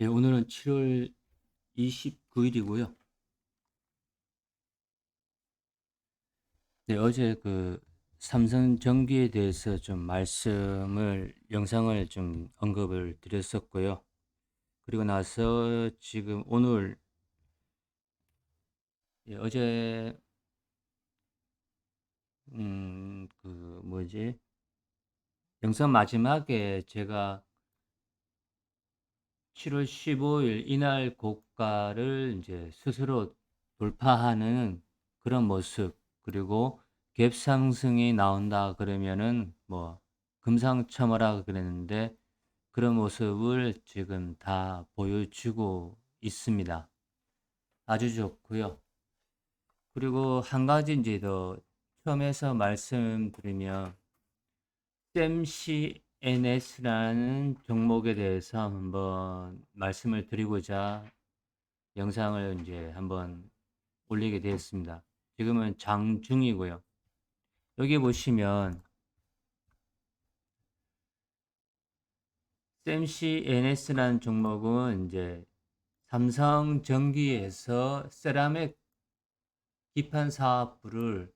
예, 오늘은 7월 29일이고요. 네, 어제 그 삼성 전기에 대해서 좀 말씀을, 영상을 좀 언급을 드렸었고요. 그리고 나서 지금 오늘, 예, 어제, 음, 그 뭐지? 영상 마지막에 제가 7월 15일 이날 고가를 이제 스스로 돌파하는 그런 모습 그리고 갭 상승이 나온다 그러면은 뭐 금상첨화라 그랬는데 그런 모습을 지금 다 보여주고 있습니다. 아주 좋고요. 그리고 한 가지 이제 더 처음에서 말씀드리면 CMCNS라는 종목에 대해서 한번 말씀을 드리고자 영상을 이제 한번 올리게 되었습니다. 지금은 장중이고요. 여기 보시면 CMCNS라는 종목은 이제 삼성전기에서 세라믹 기판 사업부를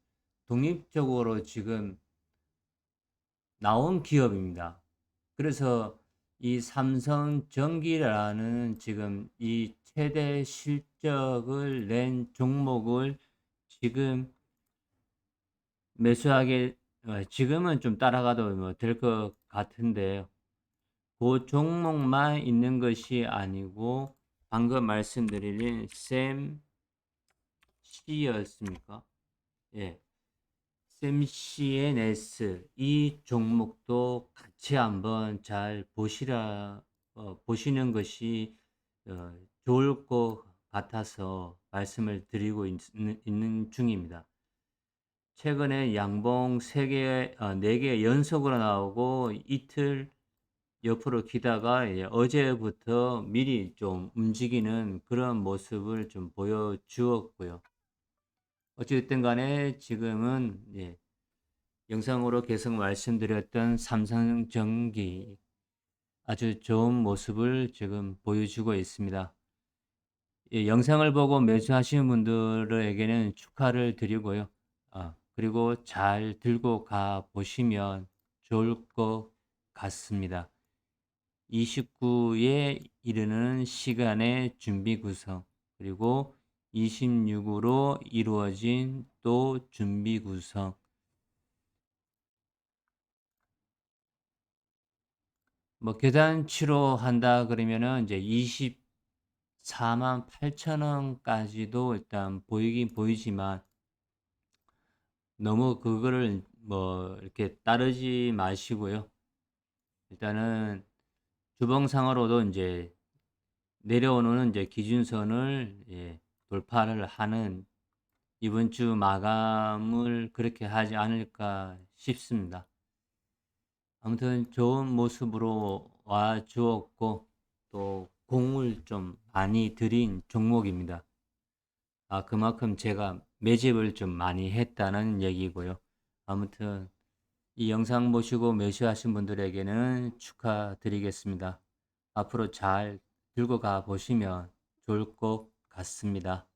독립적으로 지금 나온 기업입니다. 그래서 이 삼성전기라는 지금 이 최대 실적을 낸 종목을 지금 매수하게 어, 지금은 좀 따라가도 뭐 될 것 같은데요. 그 종목만 있는 것이 아니고 방금 말씀드린 샘 C였습니까? 예. CMCNS 이 종목도 같이 한번 잘 보시라 어, 보시는 것이 어, 좋을 것 같아서 말씀을 드리고 있, 는 중입니다. 최근에 양봉 3개, 어, 4개 연속으로 나오고 이틀 옆으로 기다가 이제 어제부터 미리 좀 움직이는 그런 모습을 좀 보여주었고요. 어찌됐든 간에 지금은 예, 영상으로 계속 말씀드렸던 삼성전기 아주 좋은 모습을 지금 보여주고 있습니다. 예, 영상을 보고 매수하시는 분들에게는 축하를 드리고요. 아, 그리고 잘 들고 가 보시면 좋을 것 같습니다. 29에 이르는 시간의 준비 구성 그리고 26으로 이루어진 또 준비 구성 뭐 계단치로 한다 그러면은 이제 24만 8천 원까지도 일단 보이긴 보이지만 너무 그거를 뭐 이렇게 따르지 마시고요. 일단은 주봉상으로도 이제 내려오는 이제 기준선을 예, 돌파를 하는 이번 주 마감을 그렇게 하지 않을까 싶습니다. 아무튼 좋은 모습으로 와 주었고 또 공을 좀 많이 들인 종목입니다. 아, 그만큼 제가 매집을 좀 많이 했다는 얘기고요. 아무튼 이 영상 보시고 매수하신 분들에게는 축하드리겠습니다. 앞으로 잘 들고 가 보시면 좋을 것 같습니다.